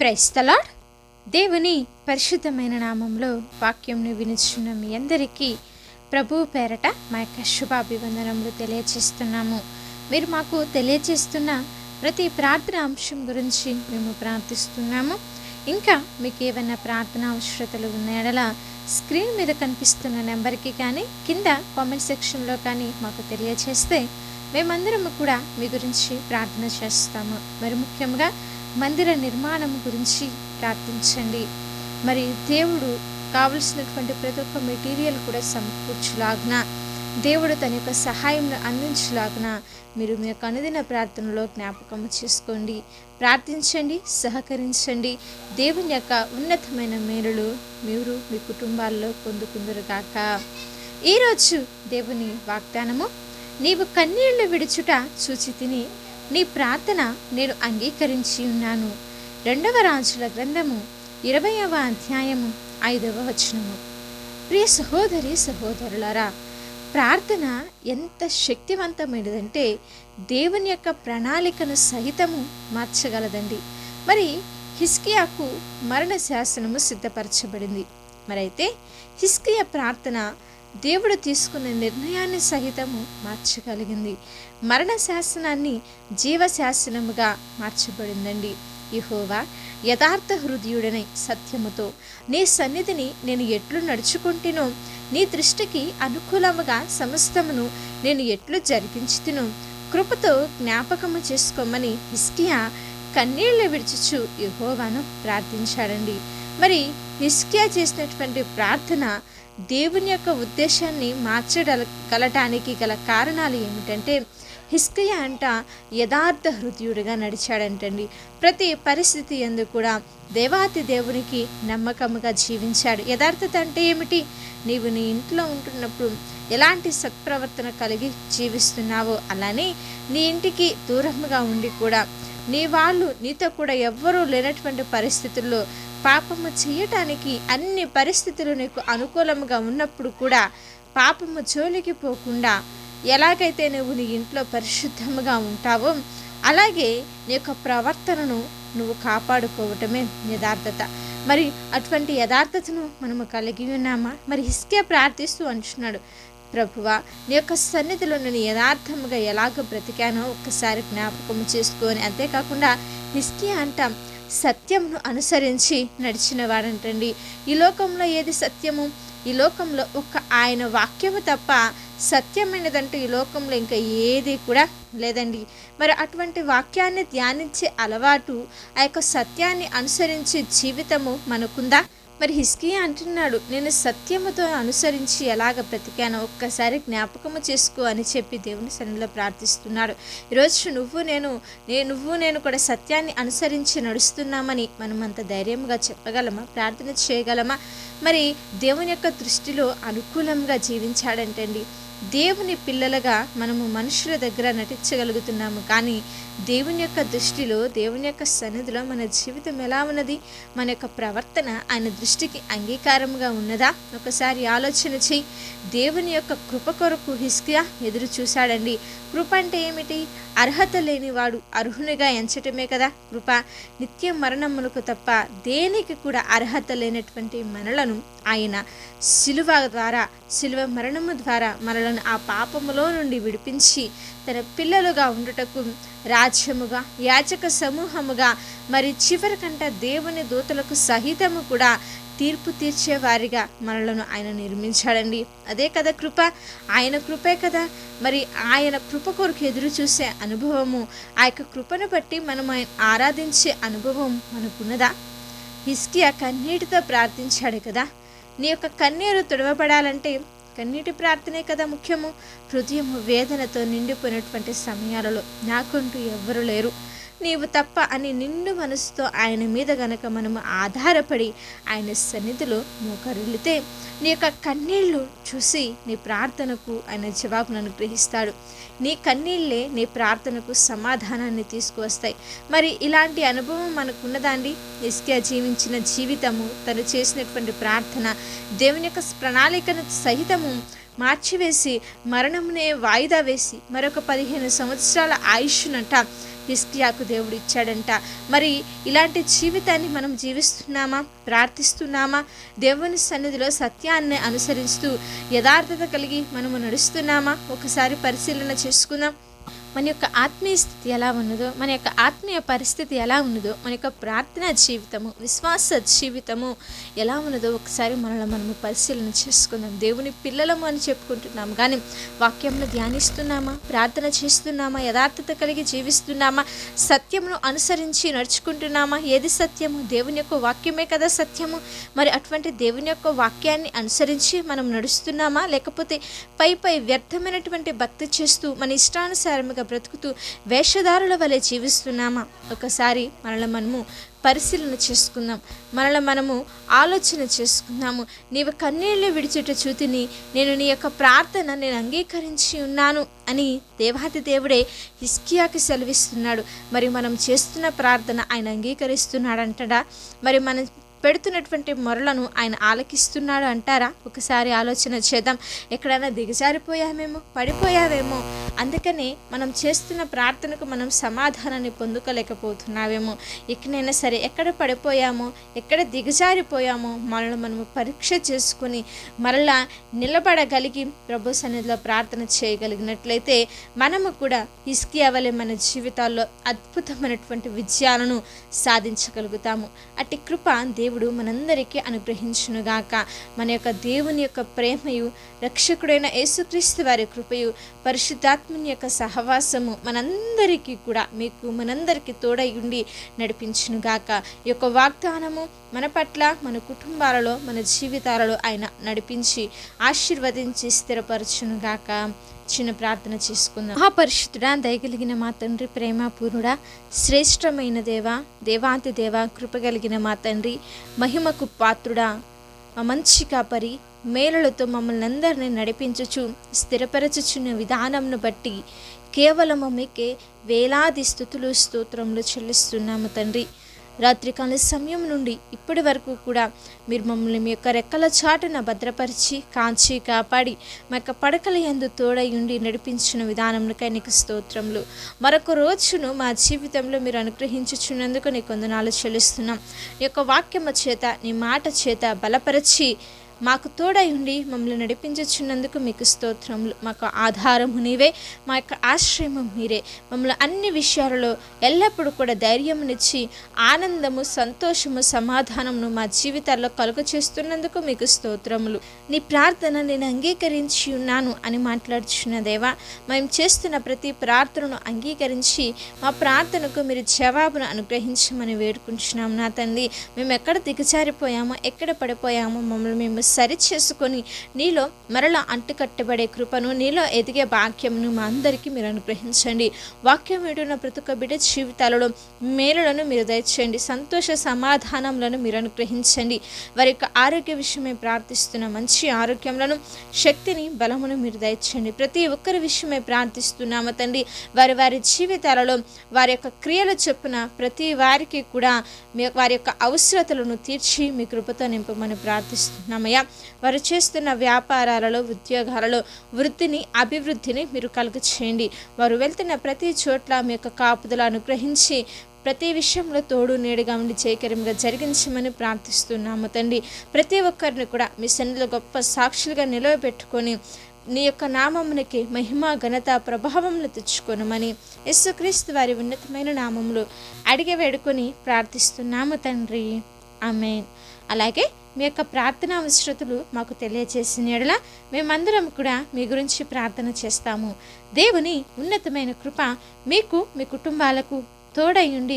Praise the Lord దేవుని పరిశుద్ధమైన నామంలో వాక్యంను వినిచున్న మీ అందరికీ ప్రభు పేరట మా యొక్క శుభాభివందనములు తెలియచేస్తున్నాము. మీరు మాకు తెలియచేస్తున్న ప్రతి ప్రార్థన అంశం గురించి మేము ప్రార్థిస్తున్నాము. ఇంకా మీకు ఏమైనా ప్రార్థన అవసరతలు ఉన్నాయడలా స్క్రీన్ మీద కనిపిస్తున్న నెంబర్కి కానీ కింద కామెంట్ సెక్షన్లో కానీ మాకు తెలియచేస్తే మేమందరము కూడా మీ గురించి ప్రార్థన చేస్తాము. మరి ముఖ్యంగా మందిర నిర్మాణం గురించి ప్రార్థించండి. మరి దేవుడు కావలసినటువంటి ప్రతి ఒక్క మెటీరియల్ కూడా సమకూర్చులాగున దేవుడు తన యొక్క సహాయం అందించులాగున మీరు మీ యొక్క అనుదిన ప్రార్థనలో జ్ఞాపకం చేసుకోండి. ప్రార్థించండి సహకరించండి. దేవుని యొక్క ఉన్నతమైన మేలులు మీరు మీ కుటుంబాల్లో పొందుకుందరుగాక. ఈరోజు దేవుని వాగ్దానము నీవు కన్నీళ్ళు విడుచుట చూచి తిని నీ ప్రార్థన నేను అంగీకరించి ఉన్నాను. రెండవ రాజుల గ్రంథము ఇరవయవ అధ్యాయము ఐదవ వచనము. ప్రియ సహోదరి సహోదరులారా ప్రార్థన ఎంత శక్తివంతమైనదంటే దేవుని యొక్క ప్రణాళికను సహితము మార్చగలదండి. మరి హిస్కియాకు మరణ శాసనము సిద్ధపరచబడింది. మరైతే హిస్కియా ప్రార్థన దేవుడు తీసుకున్న నిర్ణయాన్ని సహితము మార్చగలిగింది. మరణ శాసనాన్ని జీవ శాసనముగా మార్చబడిందండి. యహోవా యథార్థ హృదయుడని సత్యముతో నీ సన్నిధిని నేను ఎట్లు నడుచుకుంటునో నీ దృష్టికి అనుకూలముగా సమస్తమును నేను ఎట్లు జరిగించుతును కృపతో జ్ఞాపకము చేసుకోమని హిస్కియా కన్నీళ్ళు విడిచుచు యహోవాను ప్రార్థించాడండి. మరి హిస్కియా చేసినటువంటి ప్రార్థన దేవుని యొక్క ఉద్దేశాన్ని మార్చగలటానికి గల కారణాలు ఏమిటంటే హిస్కయ అంట యథార్థ హృదయుడిగా నడిచాడంటండి. ప్రతి పరిస్థితి ఎందు కూడా దేవాతి దేవునికి నమ్మకముగా జీవించాడు. యథార్థత అంటే ఏమిటి? నీవు నీ ఇంట్లో ఉంటున్నప్పుడు ఎలాంటి సత్ప్రవర్తన కలిగి జీవిస్తున్నావో అలానే నీ ఇంటికి దూరంగా ఉండి కూడా నీ వాళ్ళు నీతో కూడా ఎవ్వరూ లేనటువంటి పరిస్థితుల్లో పాపము చేయటానికి అన్ని పరిస్థితులు నీకు అనుకూలంగా ఉన్నప్పుడు కూడా పాపము జోలికి పోకుండా ఎలాగైతే నువ్వు నీ ఇంట్లో పరిశుద్ధముగా ఉంటావో అలాగే నీ యొక్క ప్రవర్తనను నువ్వు కాపాడుకోవటమే యథార్థత. మరి అటువంటి యథార్థతను మనము కలిగి ఉన్నామా? మరి హిస్కే ప్రార్థిస్తూ అంటున్నాడు ప్రభువా నీ యొక్క సన్నిధిలో నేను యథార్థముగా ఎలాగ బ్రతికానో ఒక్కసారి జ్ఞాపకం చేసుకొని అంతేకాకుండా హిస్కియా అంటాం సత్యంను అనుసరించి నడిచిన వాడంటండి ఈ లోకంలో ఏది సత్యము? ఈ లోకంలో ఒక ఆయన వాక్యము తప్ప సత్యమైనదంటూ ఈ లోకంలో ఇంకా ఏది కూడా లేదండి. మరి అటువంటి వాక్యాన్ని ధ్యానించే అలవాటు ఆ యొక్క సత్యాన్ని అనుసరించే జీవితము మనకుందా? మరి హిస్కియా అంటున్నాడు నేను సత్యముతో అనుసరించి ఎలాగ బ్రతికానో ఒక్కసారి జ్ఞాపకము చేసుకో అని చెప్పి దేవుని సన్నిలో ప్రార్థిస్తున్నాడు. ఈరోజు నువ్వు నేను నేను నువ్వు నేను కూడా సత్యాన్ని అనుసరించి నడుస్తున్నామని మనం అంత ధైర్యంగా చెప్పగలమా? ప్రార్థన చేయగలమా? మరి దేవుని యొక్క దృష్టిలో అనుకూలంగా జీవించాడంటండి. దేవుని పిల్లలుగా మనము మనుషుల దగ్గర నటించగలుగుతున్నాము. కానీ దేవుని యొక్క దృష్టిలో దేవుని యొక్క సన్నిధిలో మన జీవితం ఎలా ఉన్నది? మన యొక్క ప్రవర్తన ఆయన దృష్టికి అంగీకారంగా ఉన్నదా? ఒకసారి ఆలోచన చేయి. దేవుని యొక్క కృప కొరకు హిస్కియా ఎదురు చూశాడండి. కృప అంటే ఏమిటి? అర్హత లేనివాడు అర్హునిగా ఎంచటమే కదా. కృప నిత్యం మరణమునకు తప్ప దేనికి కూడా అర్హత లేనటువంటి మనలను ఆయన శిలువ ద్వారా శిలువ మరణము ద్వారా మనలను ఆ పాపములో నుండి విడిపించి తన పిల్లలుగా ఉండుటకు రాజ్యముగా యాచక సమూహముగా మరి చివరికంట దేవుని దూతలకు సహితము కూడా తీర్పు తీర్చేవారిగా మనలను ఆయన నిర్మించాడండి. అదే కదా కృప. ఆయన కృపే కదా. మరి ఆయన కృప కొరకు ఎదురు చూసే అనుభవము ఆ యొక్క కృపను బట్టి మనం ఆయన ఆరాధించే అనుభవం మనకున్నదా? హిస్కియా కన్నీటితో ప్రార్థించాడు కదా. నీ యొక్క కన్నీరు తుడవబడాలంటే కన్నీటి ప్రార్థనే కదా ముఖ్యము. హృదయము వేదనతో నిండిపోయినటువంటి సమయాలలో నాకంటూ ఎవ్వరు లేరు. నీవు తప్ప అని నిండు మనసుతో ఆయన మీద గనక మనము ఆధారపడి ఆయన సన్నిధిలో మోకరిల్లితే నీ యొక్క కన్నీళ్ళు చూసి నీ ప్రార్థనకు ఆయన జవాబును అనుగ్రహిస్తాడు నీ కన్నీళ్ళే నీ ప్రార్థనకు సమాధానాన్ని తీసుకువస్తాయి. మరి ఇలాంటి అనుభవం మనకున్నదాండి? ఇస్కియా జీవించిన జీవితము తను చేసినటువంటి ప్రార్థన దేవుని యొక్క ప్రణాళికను సహితము మార్చివేసి మరణమునే వాయిదా వేసి మరొక పదిహేను సంవత్సరాల ఆయుష్నంట హిస్కియాకు దేవుడు ఇచ్చాడంట మరి ఇలాంటి జీవితాన్ని మనం జీవిస్తున్నామా? ప్రార్థిస్తున్నామా? దేవుని సన్నిధిలో సత్యాన్ని అనుసరిస్తూ యథార్థత కలిగి మనము నడుస్తున్నామా? ఒకసారి పరిశీలన చేసుకుందాం. మన యొక్క ఆత్మీయ స్థితి ఎలా ఉన్నదో మన యొక్క ఆత్మీయ పరిస్థితి ఎలా ఉన్నదో మన యొక్క ప్రార్థనా జీవితము విశ్వాస జీవితము ఎలా ఉన్నదో ఒకసారి మనల్ని మనము పరిశీలన చేసుకుందాం. దేవుని పిల్లలము అని చెప్పుకుంటున్నాము. కానీ వాక్యంలో ధ్యానిస్తున్నామా? ప్రార్థన చేస్తున్నామా? యథార్థత కలిగి జీవిస్తున్నామా? సత్యమును అనుసరించి నడుచుకుంటున్నామా? ఏది సత్యము? దేవుని యొక్క వాక్యమే కదా సత్యము. మరి అటువంటి దేవుని యొక్క వాక్యాన్ని అనుసరించి మనం నడుస్తున్నామా? లేకపోతే పై పై వ్యర్థమైనటువంటి భక్తి చేస్తూ మన ఇష్టానుసారముగా బ్రతుకుతూ వేషధారుల వలె జీవిస్తున్నామా? ఒకసారి మనల్ని మనము పరిశీలన చేసుకుందాం. మనల్ని మనము ఆలోచన చేసుకుందాము. నీవు కన్నీళ్ళు విడిచేట చూతిని నేను నీ యొక్క ప్రార్థన నేను అంగీకరించి ఉన్నాను అని దేవాతి దేవుడే హిస్కియాకి సెలవిస్తున్నాడు. మరి మనం చేస్తున్న ప్రార్థన ఆయన అంగీకరిస్తున్నాడంటడా? మరి మనం పెడుతున్నటువంటి మొరలను ఆయన ఆలకిస్తున్నాడు అంటారా? ఒకసారి ఆలోచన చేద్దాం. ఎక్కడైనా దిగజారిపోయామేమో పడిపోయావేమో అందుకనే మనం చేస్తున్న ప్రార్థనకు మనం సమాధానాన్ని పొందుకోలేకపోతున్నావేమో. ఎక్కడైనా సరే ఎక్కడ పడిపోయామో ఎక్కడ దిగజారిపోయామో మనల్ని మనము పరీక్ష చేసుకుని మరలా నిలబడగలిగి ప్రభు సన్నిధిలో ప్రార్థన చేయగలిగినట్లయితే మనము కూడా హిస్కియా మన జీవితాల్లో అద్భుతమైనటువంటి విజయాలను సాధించగలుగుతాము. అట్టి కృప దేవుడు దేవుడు మనందరికీ అనుగ్రహించునుగాక. మన యొక్క దేవుని యొక్క ప్రేమయు రక్షకుడైన యేసుక్రీస్తు వారి కృపయు పరిశుద్ధాత్మని యొక్క సహవాసము మనందరికీ కూడా మీకు మనందరికీ తోడై ఉండి నడిపించునుగాక. ఈ యొక్క వాగ్దానము మన పట్ల మన కుటుంబాలలో మన జీవితాలలో ఆయన నడిపించి ఆశీర్వదించి స్థిరపరచునుగాక. చిన్న ప్రార్థన చేసుకుందాం. మహాపరిశుద్ధుడా దయగలిగిన మా తండ్రి ప్రేమపూర్ణుడా శ్రేష్టమైన దేవ దేవాంతి దేవ కృపగలిగిన మా తండ్రి మహిమకు పాత్రుడా మా మంచి కాపరి మేలులతో మమ్మల్ని అందరినీ నడిపించుచు స్థిరపరచుచున్న విధానంను బట్టి కేవలము మీకే వేలాది స్థుతులు స్తోత్రములు చెల్లిస్తున్నాము తండ్రి. రాత్రికాల సమయం నుండి ఇప్పటి వరకు కూడా మీరు మమ్మల్ని మీ యొక్క రెక్కల చాటున భద్రపరిచి కాంచి కాపాడి మా యొక్క పడకల ఎందు తోడై ఉండి నడిపించిన విధానంకై నీకు స్తోత్రములు. మరొక రోజును మా జీవితంలో మీరు అనుగ్రహించుచున్నందుకు నీకు కొందనాలు చెల్లిస్తున్నాం. నీ యొక్క వాక్యము చేత నీ మాట చేత బలపరిచి మాకు తోడై ఉండి మమ్మల్ని నడిపించుచున్నందుకు మీకు స్తోత్రములు. మాకు ఆధారము నీవే మా యొక్క ఆశ్రయము మీరే. మమ్మల్ని అన్ని విషయాలలో ఎల్లప్పుడూ కూడా ధైర్యమునిచ్చి ఆనందము సంతోషము సమాధానమును మా జీవితాల్లో కలుగ చేస్తున్నందుకు మీకు స్తోత్రములు. నీ ప్రార్థన నేను అంగీకరించి ఉన్నాను అని మాట్లాడుచున్న దేవా మేము చేస్తున్న ప్రతి ప్రార్థనను అంగీకరించి మా ప్రార్థనకు మీరు జవాబును అనుగ్రహించమని వేడుకుంటున్నాం నా తండ్రి. మేము ఎక్కడ దిగజారిపోయామో ఎక్కడ పడిపోయామో మమ్మల్ని మేము సరి చేసుకొని నీలో మరలా అంటుకట్టబడే కృపను నీలో ఎదిగే భాగ్యంను మా అందరికీ మీరు అనుగ్రహించండి. వాక్యం విడున్న ప్రతి ఒక్క బిడ్డ జీవితాలలో మేలులను మీరు దయచేయండి సంతోష సమాధానములను మీరు అనుగ్రహించండి. వారి యొక్క ఆరోగ్య విషయమై ప్రార్థిస్తున్న మంచి ఆరోగ్యములను శక్తిని బలమును మీరు దయచేయండి. ప్రతి ఒక్కరి విషయమై ప్రార్థిస్తున్నాము తండ్రి. వారి వారి జీవితాలలో వారి యొక్క క్రియల చొప్పున ప్రతి వారికి కూడా మీ వారి యొక్క అవసరతలను తీర్చి మీ కృపతో నింపమని ప్రార్థిస్తున్నామయ్యా. వారు చేస్తున్న వ్యాపారాలలో ఉద్యోగాలలో వృద్ధిని అభివృద్ధిని మీరు కలుగ చేయండి. వారు వెళ్తున్న ప్రతి చోట్ల మీ యొక్క కాపుదల అనుగ్రహించి ప్రతి విషయంలో తోడు నేడుగా ఉండి జయకరంగా జరిగించమని ప్రార్థిస్తున్నాము తండ్రి. ప్రతి ఒక్కరిని కూడా మీ సన్నిధిలో గొప్ప సాక్షులుగా నిలవబెట్టుకొని నీ యొక్క నామమునికి మహిమ ఘనత ప్రభావంలో తెచ్చుకొనమని యేసుక్రీస్తు వారి ఉన్నతమైన నామములు అడిగి వేడుకొని ప్రార్థిస్తున్నాము తండ్రి. ఆమెన్. అలాగే మీ యొక్క ప్రార్థన అవసరతలు మాకు తెలియచేసిన ఎడల మేమందరం కూడా మీ గురించి ప్రార్థన చేస్తాము. దేవుని ఉన్నతమైన కృప మీకు మీ కుటుంబాలకు తోడై ఉండి